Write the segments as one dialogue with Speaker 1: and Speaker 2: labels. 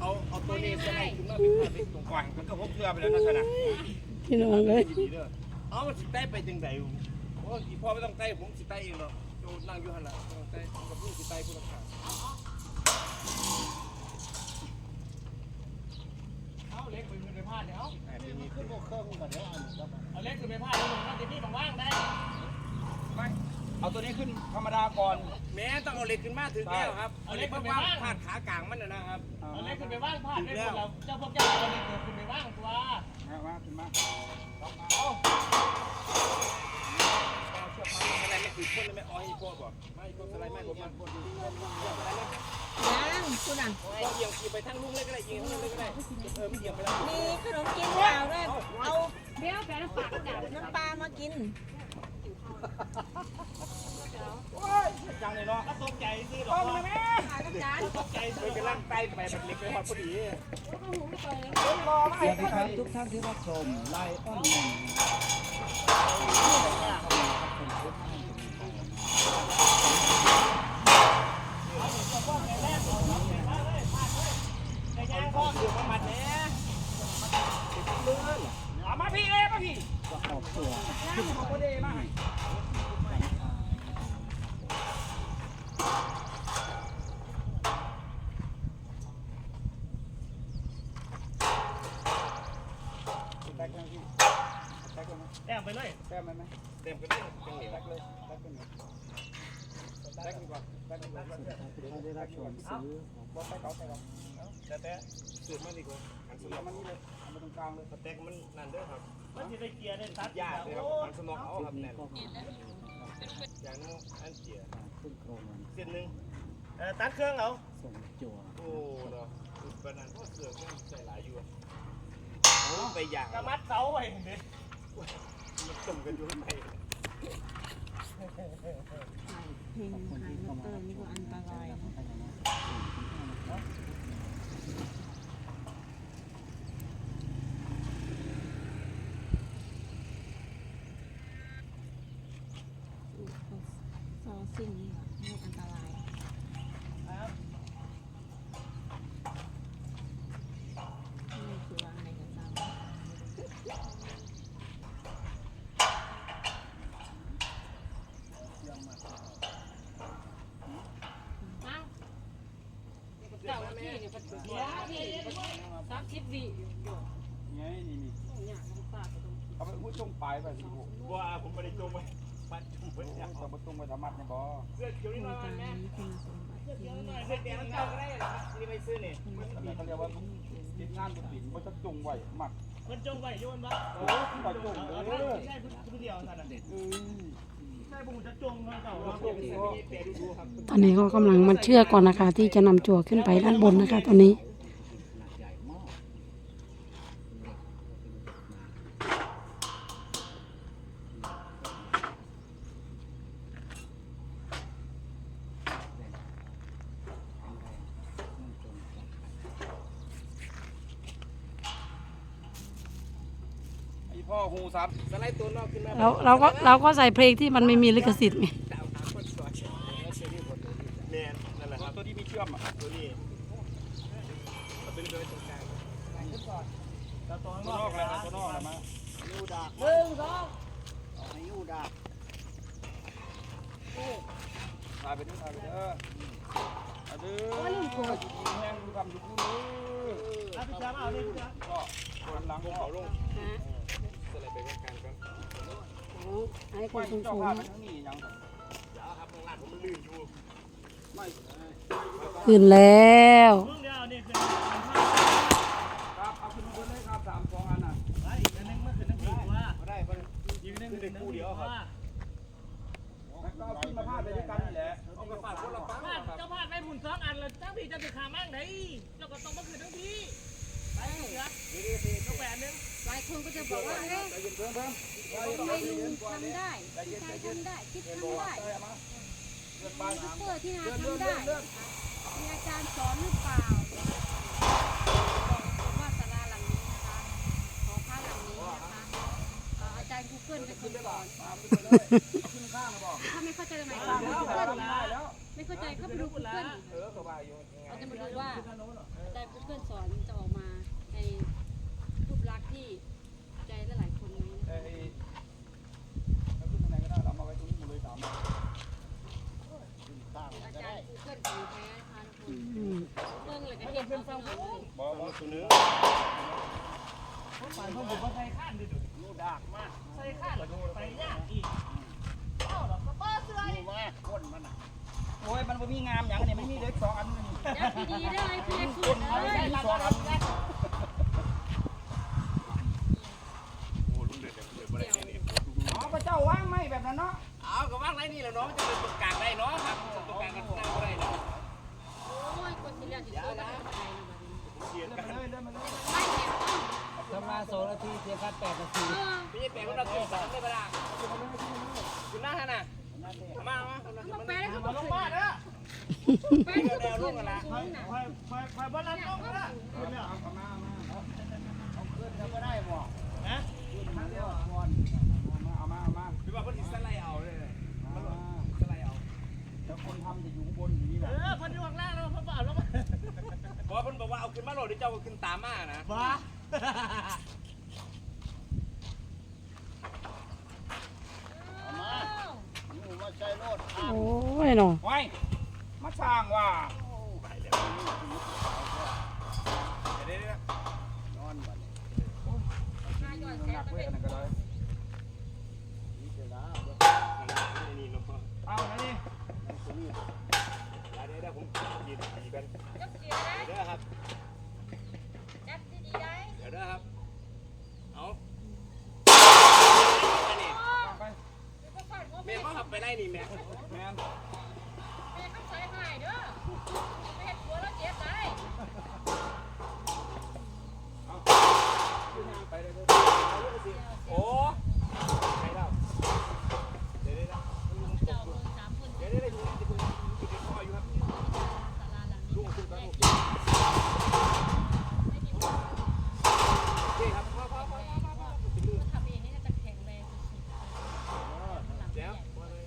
Speaker 1: เอาเอาตัวนี้สไลด์ขึ้นมาเป็นภาพเป็นตรงกลางมันก็พกเรือไปแล้วนะสนะ
Speaker 2: พี่น้องเลย
Speaker 1: ดีเด้อเอามันสิไต่ไปจังไดโอ้ยพ่อไม่ต้องไต่ผมสิไต่เองหรอกโยนั่งอยู่หั่นล่ะต้องไต่ผมกับลูกสิไต่ผู้ละข้างเอาเล็กไปขึ้นไปพาดเดี๋ยวมันขึ้นโบกเครื่องก่อนเดี๋ยวเอาเล็กขึ้นไปพาดแล้วมันจะมีบางว่างได้ไม่เอาตัวนี้ขึ้นธรรมดาก่อน แม้ต้องเอาเหล็กขึ้นมาถึงแล้วครับเอาเหล็กขึ้นไปพาดขากลางมันนะนะครับ
Speaker 3: เอาเล็กขึ้นไปว่างพลาดได้คนเราเจ้าพวกเจ้าเอาเล็กขึ้นไปว่างตัว
Speaker 1: มามาขึ้นมาเอาเอาเชือกมาอะไรไม่คือพ่นเลยไม่อ้อยพ่อบอกไม่พ่นอะไรไม่ผมมันพ่นดีพ่นอะไรไม่
Speaker 4: ยังคุณอะ
Speaker 1: เราเอียงขี่ไปทางลุงเลยก็ได้เอียงทางลุงเลยก็ได้เออไม่เอียงไปแล้ว
Speaker 4: มีขนมกินเปล่าด้วยเอา
Speaker 5: เบี้ยวแปลน้ำปากจับ
Speaker 4: น้ำปลามากิน
Speaker 1: จังเลยเนาะ
Speaker 3: ตกใจสิหร
Speaker 1: ต้
Speaker 3: อ
Speaker 1: องเลยแม่
Speaker 4: ปลากระจาน
Speaker 3: ตกใจ
Speaker 1: ไปกำลังไตไปเล็กไปหอดพอดี
Speaker 5: ก็นเปิดเลย
Speaker 1: รอไม่
Speaker 6: สวัสดีครับทุกท่านที่รับชมไลออนแมน
Speaker 1: ในแง่พ่ออยู่ประมาณนี้เอามาพี่เลยมาพี่
Speaker 6: ก็ออกตัว
Speaker 1: ของพอดีมาให้ แตกยังพี่แตกยังไหม
Speaker 3: แต้มไปเลย
Speaker 1: แต้มไหมไหมเต็มกันเลยเป็นเหนียวแตกเลยแตกกันเลยแตกกันก่อนแตกกันก่อน
Speaker 6: ท่านได้รับชมซื้อ
Speaker 1: บอกไปเขาไปเขาแต่แต่สืบมาดีกว่าหันสมองมันนี่เลยเอามาตรงกลางเลยแตกมันนั่นเด้อครับ
Speaker 3: มันจะได้เกียร์ได้ตัด
Speaker 1: ยากเลยครับหันสมองเอาครับแน่นอย่างนั้นอันเจีย
Speaker 6: ขึ้นโครง
Speaker 1: เส้นหนึ่ง
Speaker 3: ตัดเครื่องเอา
Speaker 6: ส่งจั่ว
Speaker 1: โอ้เนาะปนันก็เสือกใส่หลายอยู่ ไปอย่าง
Speaker 3: กระมัดเสาไว้เด็ด
Speaker 1: มันตุ่มกันอยู่ข้างใน
Speaker 4: เพลงขายมอเตอร์นี่ก็อันตรายนะซอสิ่งนี้ไม่อันตราย
Speaker 5: ที่เนี่ยก็ถือาที่สักชิดวีอยู่อยู่
Speaker 1: ไงนี่นี่
Speaker 5: เนี่ยน้ำปากก็ต้อง
Speaker 1: เอาไปพูดจงปไปสิ
Speaker 3: ว่าผมไม่ได้จงไว้ปัดจุ่มไว้
Speaker 1: โอ้
Speaker 3: เนี่ย
Speaker 1: ยแต่ประตูไปธรรมัดเนี่ยบอ
Speaker 3: เสื้อเขียวนี่น้
Speaker 4: ง
Speaker 3: อย
Speaker 4: การ
Speaker 3: แม่
Speaker 4: นี้คุณสมบัติที่
Speaker 3: เขียว
Speaker 4: มี
Speaker 3: หน่อยเสื้อแดงมันเก่าก็ได้นี่ไปซื้อนี่
Speaker 1: อันเขาเรียกว่าติดงานบุญบินมันจะจงไหวหมัก
Speaker 3: มันจงไหว้ยุ่นปะ
Speaker 1: โอ้ยที่ว่าจง
Speaker 3: เอ
Speaker 1: เล
Speaker 3: ยใช่ผู้เดียวท่านน่ะ
Speaker 1: ต
Speaker 2: อนนี้ก็กำลังมันเชื่อกก่อนนะคะ ที่จะนำจั่วขึ้นไปด้านบนนะคะตอนนี้
Speaker 6: ขนาดใหญ่มาก
Speaker 1: ไอพ่อหูซับสไลด์ตัวนอกขึ้นมา
Speaker 2: เราก็เราก็ใส่เพลงที่มันไม่มีลิขสิทธิ์ไง
Speaker 1: แมนนั่นแหละครับตัวที่มีเชื่อมอะตัวนี้เอาตัวนี้ไปไว้ตรงกลาง
Speaker 3: ตัว
Speaker 1: นอกแล้วตัวนอกแล้วมา
Speaker 6: ยูดา
Speaker 4: หนึ่งสอง
Speaker 6: ยูดา
Speaker 1: ถ่ายไปด้วยถ่ายไปเด้อเอาเด้อแห้งดูคำดูคู่มือ
Speaker 3: เอาพี่จ้าเอาดิพี่จ้า
Speaker 1: ก็หันหลังเขาลงสลด์ไปกางกัน
Speaker 2: ให้คนสูง
Speaker 1: เจ้า
Speaker 2: ง
Speaker 1: ภาพมันทั้งนี้ยังก่อน
Speaker 2: ขึ้นแล้ว
Speaker 3: ค
Speaker 1: รับเอาขึ้นมาบนเลยครับสามสองอันน่ะ
Speaker 3: ไอ้อีกอันนึงมันคือน้ำพริกว่า
Speaker 1: มาได้ปะ
Speaker 3: อีกอันนึงคือน้ำพริกว่า
Speaker 1: แล้วก็เอาขึ้นมาพาดไปด้วยกันนี่แหละเอาไปฝากคนละปัง
Speaker 3: พลาดเจ้าพาดไปหมุนสองอันแล้วจ้าพี่จะติดขามั่งไหนเจ้าก็ต้องมาคืนทั้งพี่ ห
Speaker 5: ลายคนก็จะบอกว่าเอ๊ะทำไมลุงทำได้พี่ชายทำได้คิดทำได้
Speaker 1: ใจมาเลื่อนไป
Speaker 5: ยูทูบเบอร์ที่นาทำได้ มีอาจารย์สอนหรือเปล่าบอกว่าศาลาหลังนี้นะคะหอพักหลังนี้นะคะเอ่ออาจารย์ Google เป็นคนสอน
Speaker 1: มาขึ้นไปเลยเอาขึ้นข้างนะบอก
Speaker 5: ถ้าไม่เข้าใจตรงไหน
Speaker 1: ข้าง
Speaker 5: ก็
Speaker 1: แล้ว
Speaker 5: Google
Speaker 1: ได้แล้ว
Speaker 5: กไม่เข้าใจก็ไปดูกูเกิล
Speaker 1: เอาอยู่ยังไง
Speaker 5: เราจะมาดูว่าใจกูเกิลสอนจะออกมา ที่ใจหลายๆคนไหม
Speaker 1: เอ้ยแล้วขึ้นทางไหนก็ได้เรามาไว้ตรงนี้หมดเลยสาม
Speaker 5: อาจารย์กูเกิลของแท้นะคะทุกคน
Speaker 2: อืม
Speaker 5: เบิ่งเลยก็เห็นเขาฟังเลย
Speaker 1: บอกบอกตัวนึง
Speaker 3: ฝ่ายคนผมก็ใส่ข้านดิดู
Speaker 1: ลูดากมาก
Speaker 3: ใส่ข้านแล้วก็ไปยากอีกเอ้าแล้วก็ป้าเสื้อ
Speaker 1: ลูมาก้นมันอะโอ้ยมันบ่มีงามอย่างนี้ไม่มีเด็กสองอันนี่
Speaker 5: ยัดดีๆได้เลยพี่เล็กสุดเลย
Speaker 1: สองอันอ๋อพระเจ้าว่างไหมแบบนั้นเนาะ
Speaker 3: เอาก็ว่างไรนี่ และเนาะมันจะเป็นตรงกลางได้เนาะครับตรงกลางกันหน้าก็ได้เนาะ
Speaker 5: โอ้ยคนที่เรียงตัวก็ทำอะไรนะแบบนี้
Speaker 1: เดินมาเลยเดินมาเลย
Speaker 5: ไม่เห็นต้อง
Speaker 6: ทำมาสองนาทีเสียค่าแปดนาที
Speaker 5: เออ
Speaker 3: พี่แปลว่าเราตัวสามได้ปะล่ะคุณหน้าท่านน่ะมา มา
Speaker 5: ต้องแปลแล้วก็
Speaker 3: ลงบ้านเด้อ
Speaker 5: แปลแล้วก็ต้องขึ้นสูงนะ
Speaker 3: คอยคอยคอยบอลลันลงนะเอา เอาขึ้นมาโหลดที่เจ้าก็ขึ้นตามมานะบ้า
Speaker 1: อยู่มาใช้รถ
Speaker 2: โอ้ยเนาะ
Speaker 1: ไว้มาสร้างว่า
Speaker 3: เดี๋ยวเดี๋ยวน
Speaker 1: อนวันนี้
Speaker 5: มาหย่อนแข
Speaker 1: หนั
Speaker 5: น
Speaker 1: ก
Speaker 5: ไป
Speaker 1: เว้ย
Speaker 5: เป็น
Speaker 1: อันนั้นก็เลย
Speaker 3: นี่เนาะ
Speaker 1: เอาไหนนี่
Speaker 3: เดี๋ยวเดี๋ยวผมกินดีกัน
Speaker 5: จับเสียได้
Speaker 3: เดี๋ยวครับ
Speaker 5: จับดีๆได้
Speaker 3: เดี๋ยวนะครับ เอา
Speaker 1: ไป
Speaker 5: ก็ฝากว่า
Speaker 3: แม่เขาขับไปไล่นี่แม่
Speaker 1: แมน
Speaker 5: แม่เขาใช้หายเด้อไม่เห็นหัวแล้วเจ็บได้
Speaker 1: ขึ้นทางไปเลยเด้อ
Speaker 3: โอ้ใช่แล้วเดี๋ยวเดี๋ยว
Speaker 5: เจ้าคนสามคน
Speaker 3: เดี๋ยวเดี๋ยวเดี๋ยวเดี๋ยวคุณคุณพ่ออยู่ครับ
Speaker 5: ศาลาหลังนี้
Speaker 3: ลุงคุณครับ
Speaker 5: แย
Speaker 3: โอก
Speaker 5: ไม่มีคน
Speaker 3: เคครับพ่อพ่อพ่อพ่อพ่อพ่อ
Speaker 5: ทำเองนี่น่าจะแข็งแรงสุดๆหลัง
Speaker 3: เดี๋
Speaker 5: เนี้
Speaker 3: ยวย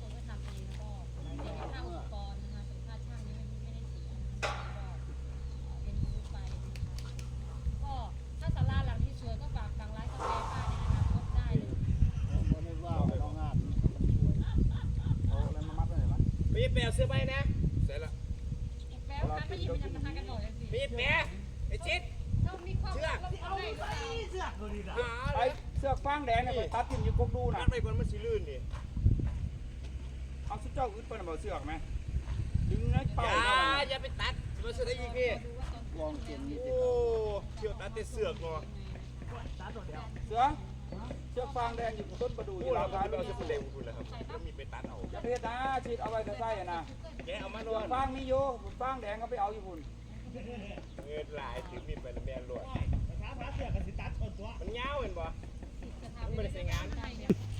Speaker 5: คนก็ทำเองแล้วก็เรียนค่าอุปกรณ์นะคะส่วนค่าช่างนี่ไม่ได้เสียนะคะก็เรียนรู้ไปนะคะก็ถ้าศาลาหลังที่สวยก็ฝากฟังร้านกาแฟป้าในอนาคตได้เลย
Speaker 1: คนนี้ว่าไปลองงานเอาอะไรมามัดไว้ไหนวะ
Speaker 3: มี แปลเสื้อใบนะเสร็จแล้ว
Speaker 5: อีกแล้วนะไม่ยินมันจะมาทางกันหน่อยสิ
Speaker 3: มีแปลไอ้ชิด
Speaker 5: เรามีความรักเราเอาได้หรือเปล่า
Speaker 3: เสือกดูดินะ
Speaker 1: ไอ้เสือกฟางแดงเนี่ยไปตัดทิ่มอยู่กกดู
Speaker 3: นั
Speaker 1: น่ะ
Speaker 3: ดไปก่อนมันสิลื่นดิ
Speaker 1: เอาสุดเจ้าอึดเปิ้นเอาเสือกไหมดึงในเป้า
Speaker 3: อย่า
Speaker 1: เข้าไป
Speaker 3: อย่าไปตัดมันสุดได้อีกพี่
Speaker 1: ลองเข็นนี่
Speaker 3: โอ้เที่ยวตัดแต่เสือกเนาะ
Speaker 1: เสือเสือกฟางแดงอยู่ต้นประดูอ
Speaker 3: พู
Speaker 1: ยู่
Speaker 3: ด
Speaker 1: หลั
Speaker 3: เรา
Speaker 1: ง
Speaker 3: ก็
Speaker 1: ร้าน
Speaker 3: ไปเอาเสื้อผ้าแดงคุณนะครับก็มีไปตัดเอา
Speaker 1: อย่าเพชรนะฉีดเอาไว้แต่ไส้อะนะ
Speaker 3: แกเอามา
Speaker 1: เสื
Speaker 3: ด้ว
Speaker 1: อยกฟางนี่โยฟางแดงก็ไปเอาอยู่พุ่น
Speaker 3: เงินหลายถึงมีดไปแล้วแม่รวดมันยาวเห็นบ่มัน
Speaker 5: ไม่ได้ใช้งาน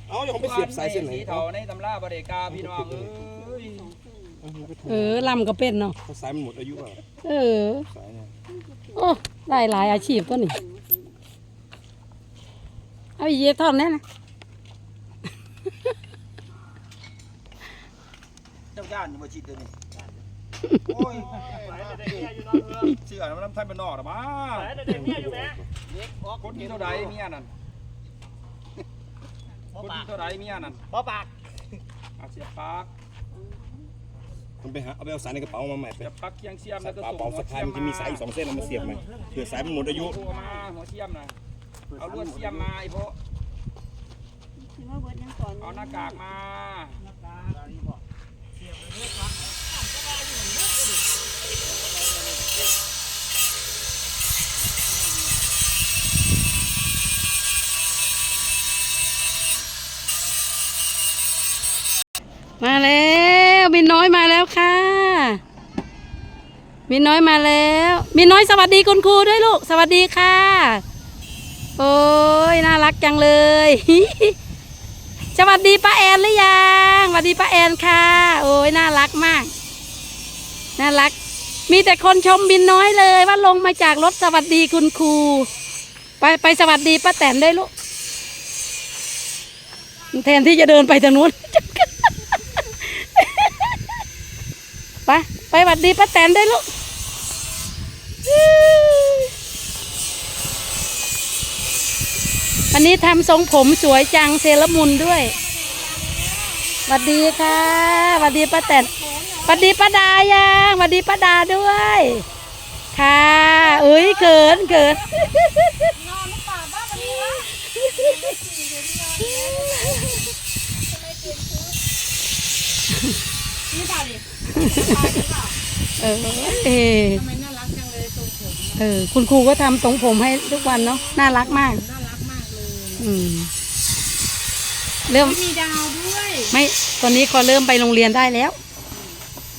Speaker 3: เอาอย่าไปเสียบสายเส้นไหน
Speaker 1: สีเทาในตำราบริกาพี่น้องเอ้ย
Speaker 2: เออลำก็เป็นเนาะเขา
Speaker 3: สายมันหมดอายุอะ
Speaker 2: เออ
Speaker 3: สายเนี่ย
Speaker 2: โอ้ได้หลายอาชีพตัวนี้เอาอีเยท่อนแน่นะ
Speaker 1: เจ้า ย่านอยู่บ่ฉีดเดี๋ยวนี้โอ้ยเสือมันน้ำไทยเป็นนอกหรอมา
Speaker 3: เด็กเนี่ยอยู่ไหม
Speaker 1: คนที่เท่าใดเมียนั่นคนที่เท่าใดเมียนั่น
Speaker 3: บ่ปาก
Speaker 1: เอาเสียบปาก
Speaker 7: มันไปหาเอาไปเอาสายในกระเป๋ามาใหม่ไป
Speaker 1: เสียบปากเคียงเสียมแล้วก็
Speaker 7: กระเป๋าสะพายมันจะมีสายอีกสองเส้นเอามาเสียบไหมเผื่อสายมันหมดอายุ
Speaker 1: หัวมาหัวเสียมนะเอาลวดเสียมมาไอ้พวกเอาหน้ากากมา
Speaker 2: มาแล้วมินน้อยมาแล้วค่ะมินน้อยมาแล้วมินน้อยสวัสดีคุณครูด้วยลูก สวัสดีค่ะ โอ้ยน่ารักจังเลย สวัสดีป้าแอนหรือยังสวัสดีป้าแอนค่ะ โอ้ยน่ารักมาก น่ารัก มีแต่คนชมบินน้อยเลย ว่าลงมาจากรถสวัสดีคุณครู ไปไปสวัสดีป้าแตนด้วยลูก แทนที่จะเดินไปทางนู้นไปหวัดดีป้าแตนได้ลูก วันนี้ทำทรงผมสวยจังเซรามุนด้วยสวัสดีค่ะสวัสดีป้าแตนสวัสดีป้าดายังสวัสดีป้าดาด้วย ค่ะเอ้ยเขินเขินเออเออ
Speaker 5: ทำไมน่ารักจังเลยทรงผม
Speaker 2: เออ คุณครูก็ทำทรงผมให้ทุกวันเนาะน่ารักมาก อืม เริ่ม
Speaker 5: มีดาวด้วย
Speaker 2: ไม่ ตอนนี้เขาเริ่มไปโรงเรียนได้แล้ว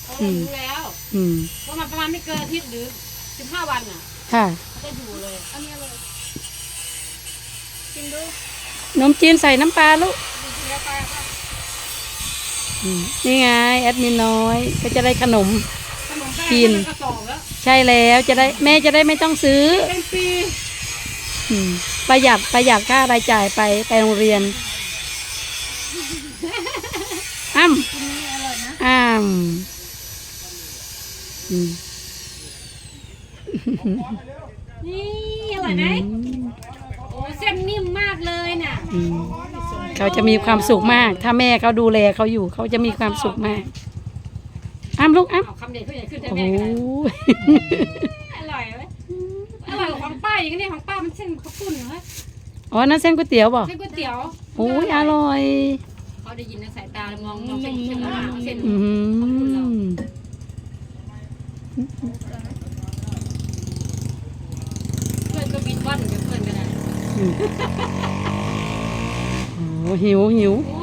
Speaker 5: เขารู้แล้ว
Speaker 2: อืม
Speaker 5: ว่ามันประมาณไม่เกินอาทิตย์หรือสิบห้าวันอะ
Speaker 2: ค่ะ
Speaker 5: เขาจะอยู่เลย อันนี้เลยกินดู
Speaker 2: นมจีนใส่น้ำปลาลูกอืมนี่ไง แอดมินน้อย ก็จะได้ขนม
Speaker 5: ขนมแป้ง
Speaker 2: กิน
Speaker 5: มักระสอบแล้ว
Speaker 2: ใช่แล้ว จะได้ แม่จะได้ไม่ต้องซื้อ
Speaker 5: เป็นปี
Speaker 2: อืม ประหยัดประหยัดค่ารายจ่ายไปไปโรงเรียนอ้ำอ้ำอืม
Speaker 5: นี่อร่อยไหมโอ้เส้นนิ่มมากเลยน่ะ
Speaker 2: อืมเขาจะมีความสุขมาก ถ้าแม่เขาดูแลเขาอยู่ เขาจะมีความสุขมากอ้ำลูกอ้ำ
Speaker 5: เอาคำใหญ่ขึ้นใหญ่ขึ้นใช่
Speaker 2: โอ้
Speaker 5: ไหม
Speaker 2: โห
Speaker 5: อร่อยไหมอร่อยกว่าของ ป้าอย่างนี้ของป้ามันเส้นข้าวปุ้นเหรอ
Speaker 2: อ๋อนั่นเส้นก๋วยเตี๋ยวบอก
Speaker 5: เส้นก๋วยเตี๋ยว
Speaker 2: โอ้ยอร่อย
Speaker 5: เขาได้ยินในสายตาแล้วมองมองเส้นเส้นหนาเส้น
Speaker 2: อืม
Speaker 5: เพื่อนก็บินว่อนเดี๋ยวเพื่อนก็ได้
Speaker 2: โอ้หิวหิว
Speaker 5: โอ้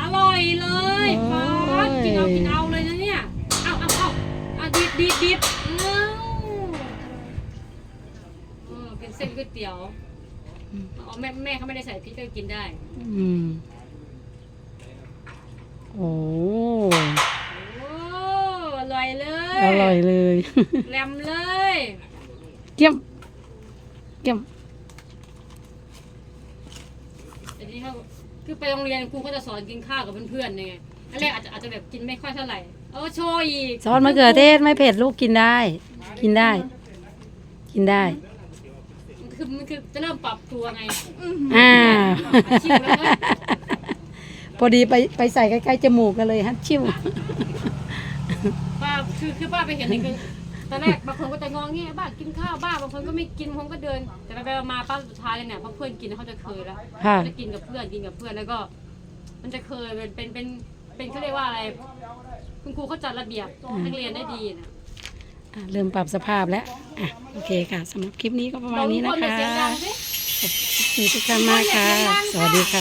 Speaker 5: อร่อยเลย
Speaker 2: โอ้
Speaker 5: ป๊ายกินเอากินเอาเลยนะเนี่ยเอาเอาเอาเอาดิบดิบดิ เป็นเส้นก๋วยเตี๋ยวอ๋อแม่แม่เขาไม่ได้ใส่พริกก็กินได้
Speaker 2: อืมโอ้
Speaker 5: โอ้อร่อยเลย
Speaker 2: อร่อยเลย
Speaker 5: แหลมเลย
Speaker 2: เกี่ยมเกี่ยม
Speaker 5: แต่ทีนี้เขาคือไปโรงเรียนครูก็จะสอนกินข้าวกับเพื่อนๆไงอันแรกอาจจะอาจจะแบบกินไม่ค่อยเท่าไหร่เออโชว์อีก
Speaker 2: ซอสมะเขือเทศไม่เผ็ดลูกกินได้ กินได้ กินได้
Speaker 5: มัน คือมันคือจะเริ่มปรับตัวไง
Speaker 2: อ่า
Speaker 5: ชิวแล้วก็
Speaker 2: พอดีไปไปใส่ใกล้ๆจมูกกันเลยฮัทชิว
Speaker 5: ป้าคือคือป้าไปเห็นนี่คือตอนแรกบางคนก็จะงองแงบ้ากินข้าวบ้าบางคนก็ไม่กินบางคนก็เดิน แต่ไปไปมาป้าสุดท้ายเลยเนี่ยพอเพื่อนกินเขาจะเคยแล้ว
Speaker 2: ค่ะ
Speaker 5: จะกินกับเพื่อนกินกับเพื่อนแล้วก็ มันจะเคยเป็นเป็นเป็นเป็นเขาเรียกว่าอะไร คุณครูเขาจัดระเบียบนักเรียนได้ดีนะ
Speaker 2: อะเริ่มปรับสภาพแล้วอะโอเคค่ะสำหรับคลิปนี้ก็ประมาณนี้นะ
Speaker 5: บาง
Speaker 2: คะ
Speaker 5: เสียงดังสิ
Speaker 2: ขอบคุณทุกท่านมากค่ะ สวัสดีค่ะ